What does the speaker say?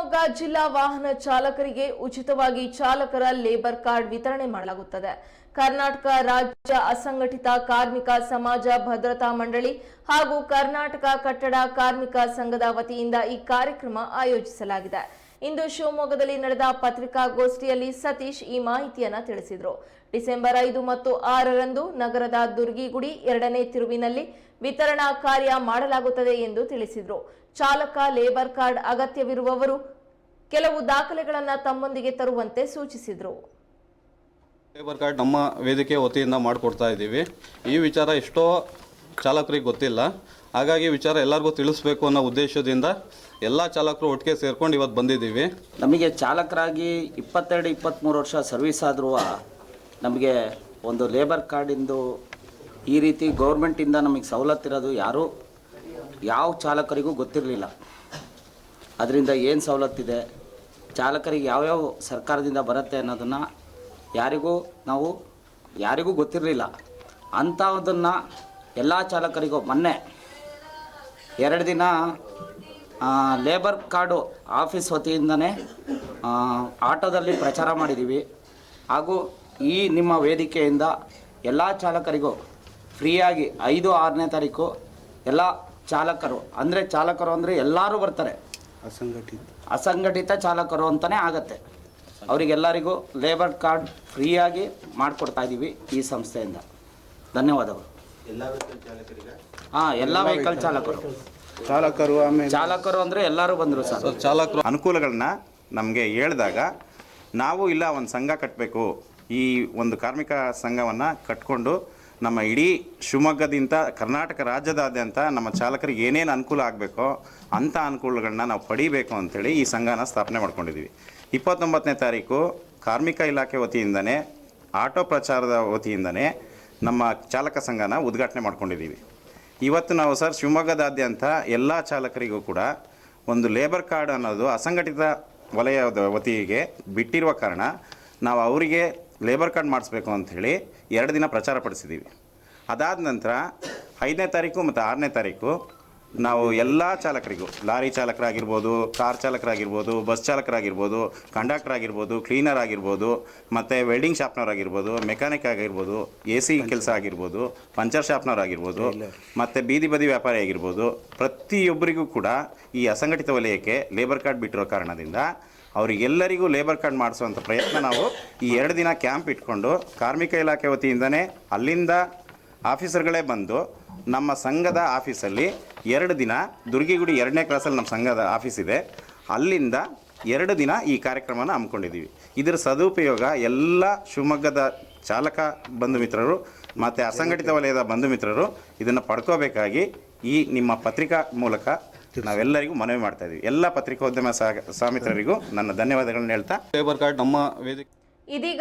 ಶಿವಮೊಗ್ಗ ಜಿಲ್ಲಾ ವಾಹನ ಚಾಲಕರಿಗೆ ಉಚಿತವಾಗಿ ಚಾಲಕರ ಲೇಬರ್ ಕಾರ್ಡ್ ವಿತರಣೆ ಮಾಡಲಾಗುತ್ತದೆ. ಕರ್ನಾಟಕ ರಾಜ್ಯ ಅಸಂಘಟಿತ ಕಾರ್ಮಿಕ ಸಮಾಜ ಭದ್ರತಾ ಮಂಡಳಿ ಹಾಗೂ ಕರ್ನಾಟಕ ಕಟ್ಟಡ ಕಾರ್ಮಿಕ ಸಂಘದ ವತಿಯಿಂದ ಈ ಕಾರ್ಯಕ್ರಮ ಆಯೋಜಿಸಲಾಗಿದೆ. ಇಂದು ಶಿವಮೊಗ್ಗದಲ್ಲಿ ನಡೆದ ಪತ್ರಿಕಾಗೋಷ್ಠಿಯಲ್ಲಿ ಸತೀಶ್ ಈ ಮಾಹಿತಿಯನ್ನು ತಿಳಿಸಿದರು. ಡಿಸೆಂಬರ್ ಐದು ಮತ್ತು ಆರರಂದು ನಗರದ ದುರ್ಗಿಗುಡಿ ಎರಡನೇ ತಿರುವಿನಲ್ಲಿ ವಿತರಣಾ ಕಾರ್ಯ ಮಾಡಲಾಗುತ್ತದೆ ಎಂದು ತಿಳಿಸಿದರು. ಚಾಲಕ, ಲೇಬರ್ ಕಾರ್ಡ್ ಅಗತ್ಯವಿರುವವರು ಕೆಲವು ದಾಖಲೆಗಳನ್ನು ತಮ್ಮೊಂದಿಗೆ ತರುವಂತೆ ಸೂಚಿಸಿದರು. ಲೇಬರ್ ಕಾರ್ಡ್ ನಮ್ಮ ವೇದಿಕೆ ವತಿಯಿಂದ ಮಾಡಿಕೊಡ್ತಾ ಇದ್ದೀವಿ. ಈ ವಿಚಾರ ಎಷ್ಟೋ ಚಾಲಕರಿಗೆ ಗೊತ್ತಿಲ್ಲ. ಹಾಗಾಗಿ ವಿಚಾರ ಎಲ್ಲರಿಗೂ ತಿಳಿಸ್ಬೇಕು ಅನ್ನೋ ಉದ್ದೇಶದಿಂದ ಎಲ್ಲ ಚಾಲಕರು ಒಟ್ಟಿಗೆ ಸೇರ್ಕೊಂಡು ಇವತ್ತು ಬಂದಿದ್ದೀವಿ. ನಮಗೆ ಚಾಲಕರಾಗಿ ಇಪ್ಪತ್ತೆರಡು ಇಪ್ಪತ್ತ್ಮೂರು ವರ್ಷ ಸರ್ವಿಸ್ ಆದರೂ ನಮಗೆ ಒಂದು ಲೇಬರ್ ಕಾರ್ಡಿಂದು ಈ ರೀತಿ ಗೌರ್ಮೆಂಟಿಂದ ನಮಗೆ ಸವಲತ್ತಿರೋದು ಯಾರೂ? ಯಾವ ಚಾಲಕರಿಗೂ ಗೊತ್ತಿರಲಿಲ್ಲ. ಅದರಿಂದ ಏನು ಸವಲತ್ತಿದೆ? ಚಾಲಕರಿಗೆ ಯಾವ್ಯಾವ ಸರ್ಕಾರದಿಂದ ಬರುತ್ತೆ ಅನ್ನೋದನ್ನು ಯಾರಿಗೂ ನಾವು ಯಾರಿಗೂ ಗೊತ್ತಿರಲಿಲ್ಲ. ಅಂಥದನ್ನು ಎಲ್ಲ ಚಾಲಕರಿಗೂ ಮೊನ್ನೆ ಎರಡು ದಿನ ಲೇಬರ್ ಕಾರ್ಡು ಆಫೀಸ್ ವತಿಯಿಂದನೇ ಆ, ಆಟೋದಲ್ಲಿ ಪ್ರಚಾರ ಮಾಡಿದ್ದೀವಿ ಹಾಗೂ ಈ ನಿಮ್ಮ ವೇದಿಕೆಯಿಂದ ಎಲ್ಲ ಚಾಲಕರಿಗೂ ಫ್ರೀಯಾಗಿ ಐದು ಆರನೇ ತಾರೀಕು ಎಲ್ಲ ಚಾಲಕರು ಅಂದರೆ ಚಾಲಕರು ಅಂದರೆ ಎಲ್ಲರೂ ಬರ್ತಾರೆ. ಅಸಂಘಟಿತ. ಅಸಂಘಟಿತ ಚಾಲಕರು ಅಂತಲೇ ಆಗತ್ತೆ. ಅವರಿಗೆಲ್ಲರಿಗೂ ಲೇಬರ್ ಕಾರ್ಡ್ ಫ್ರೀಯಾಗಿ ಮಾಡಿಕೊಡ್ತಾ ಇದ್ದೀವಿ ಈ ಸಂಸ್ಥೆಯಿಂದ. ಧನ್ಯವಾದಗಳು. ಎಲ್ಲ ವೆಹಿಕಲ್ ಚಾಲಕರಿಗೆ? ಹಾಂ ಎಲ್ಲ ವೆಹಿಕಲ್ ಚಾಲಕರು. ಚಾಲಕರು ಆಮೇಲೆ ಚಾಲಕರು ಅಂದರೆ ಎಲ್ಲರೂ ಬಂದರು ಸರ್. ಸರ್ ಚಾಲಕರು ಅನುಕೂಲಗಳನ್ನ ನಮಗೆ ಹೇಳಿದಾಗ ನಾವು ಇಲ್ಲ ಒಂದು ಸಂಘ ಕಟ್ಟಬೇಕು ಈ ಒಂದು ಕಾರ್ಮಿಕ ಸಂಘವನ್ನು ಕಟ್ಕೊಂಡು ನಮ್ಮ ಇಡೀ ಶಿವಮೊಗ್ಗದಿಂದ ಕರ್ನಾಟಕ ರಾಜ್ಯದಾದ್ಯಂತ ನಮ್ಮ ಚಾಲಕರಿಗೆ ಏನೇನು ಅನುಕೂಲ ಆಗಬೇಕೋ ಅಂಥ ಅನುಕೂಲಗಳನ್ನ ನಾವು ಪಡಿಬೇಕು ಅಂಥೇಳಿ ಈ ಸಂಘನ ಸ್ಥಾಪನೆ ಮಾಡ್ಕೊಂಡಿದ್ದೀವಿ ಇಪ್ಪತ್ತೊಂಬತ್ತನೇ ತಾರೀಕು ಕಾರ್ಮಿಕ ಇಲಾಖೆ ವತಿಯಿಂದನೇ ಆಟೋ ಪ್ರಚಾರದ ವತಿಯಿಂದನೇ ನಮ್ಮ ಚಾಲಕ ಸಂಘನ ಉದ್ಘಾಟನೆ ಮಾಡ್ಕೊಂಡಿದ್ದೀವಿ ಇವತ್ತು ನಾವು ಸರ್ ಶಿವಮೊಗ್ಗದಾದ್ಯಂತ ಎಲ್ಲ ಚಾಲಕರಿಗೂ ಕೂಡ ಒಂದು ಲೇಬರ್ ಕಾರ್ಡ್ ಅನ್ನೋದು ಅಸಂಘಟಿತ ವಲಯದ ವತಿಗೆ ಬಿಟ್ಟಿರುವ ಕಾರಣ ನಾವು ಅವರಿಗೆ ಲೇಬರ್ ಕಾರ್ಡ್ ಮಾಡಿಸ್ಬೇಕು ಅಂಥೇಳಿ ಎರಡು ದಿನ ಪ್ರಚಾರ ಪಡಿಸಿದ್ದೀವಿ. ಅದಾದ ನಂತರ ಐದನೇ ತಾರೀಕು ಮತ್ತು ಆರನೇ ತಾರೀಕು ನಾವು ಎಲ್ಲ ಚಾಲಕರಿಗೂ ಲಾರಿ ಚಾಲಕರಾಗಿರ್ಬೋದು ಕಾರ್ ಚಾಲಕರಾಗಿರ್ಬೋದು ಬಸ್ ಚಾಲಕರಾಗಿರ್ಬೋದು ಕಂಡಕ್ಟರ್ ಆಗಿರ್ಬೋದು ಕ್ಲೀನರ್ ಆಗಿರ್ಬೋದು ಮತ್ತು ವೆಲ್ಡಿಂಗ್ ಶಾಪ್ನವ್ರು ಆಗಿರ್ಬೋದು ಮೆಕ್ಯಾನಿಕ್ ಆಗಿರ್ಬೋದು ಎ ಸಿ ಕೆಲಸ ಆಗಿರ್ಬೋದು ಪಂಚರ್ ಶಾಪ್ನವ್ರು ಆಗಿರ್ಬೋದು ಮತ್ತು ಬೀದಿ ಬದಿ ವ್ಯಾಪಾರಿ ಆಗಿರ್ಬೋದು ಪ್ರತಿಯೊಬ್ಬರಿಗೂ ಕೂಡ ಈ ಅಸಂಘಟಿತ ವಲಯಕ್ಕೆ ಲೇಬರ್ ಕಾರ್ಡ್ ಬಿಟ್ಟಿರೋ ಕಾರಣದಿಂದ ಅವರಿಗೆಲ್ಲರಿಗೂ ಲೇಬರ್ ಕಾರ್ಡ್ ಮಾಡಿಸುವಂಥ ಪ್ರಯತ್ನ ನಾವು ಈ ಎರಡು ದಿನ ಕ್ಯಾಂಪ್ ಇಟ್ಕೊಂಡು ಕಾರ್ಮಿಕ ಇಲಾಖೆ ವತಿಯಿಂದನೇ ಅಲ್ಲಿಂದ ಆಫೀಸರ್ಗಳೇ ಬಂದು ನಮ್ಮ ಸಂಘದ ಆಫೀಸಲ್ಲಿ ಎರಡು ದಿನ ದುರ್ಗಿಗುಡಿ ಎರಡನೇ ಕ್ಲಾಸಲ್ಲಿ ನಮ್ಮ ಸಂಘದ ಆಫೀಸ್ ಇದೆ. ಅಲ್ಲಿಂದ ಎರಡು ದಿನ ಈ ಕಾರ್ಯಕ್ರಮನ ಹಮ್ಮಿಕೊಂಡಿದ್ದೀವಿ. ಇದರ ಸದುಪಯೋಗ ಎಲ್ಲ ಶಿವಮೊಗ್ಗದ ಚಾಲಕ ಬಂಧು ಮಿತ್ರರು ಮತ್ತು ಅಸಂಘಟಿತ ವಲಯದ ಬಂಧು ಮಿತ್ರರು ಇದನ್ನು ಪಡ್ಕೋಬೇಕಾಗಿ ಈ ನಿಮ್ಮ ಪತ್ರಿಕಾ ಮೂಲಕ ನಾವೆಲ್ಲರಿಗೂ ಮನವಿ ಮಾಡ್ತಾ ಇದ್ದೀವಿ. ಎಲ್ಲ ಪತ್ರಿಕೋದ್ಯಮ ಸಹ ಸಾಮಿತ್ರರಿಗೂ ನನ್ನ ಧನ್ಯವಾದಗಳನ್ನು ಹೇಳ್ತಾ ಲೇಬರ್ ಕಾರ್ಡ್ ನಮ್ಮ ವೇದಿಕೆ ಇದೀಗ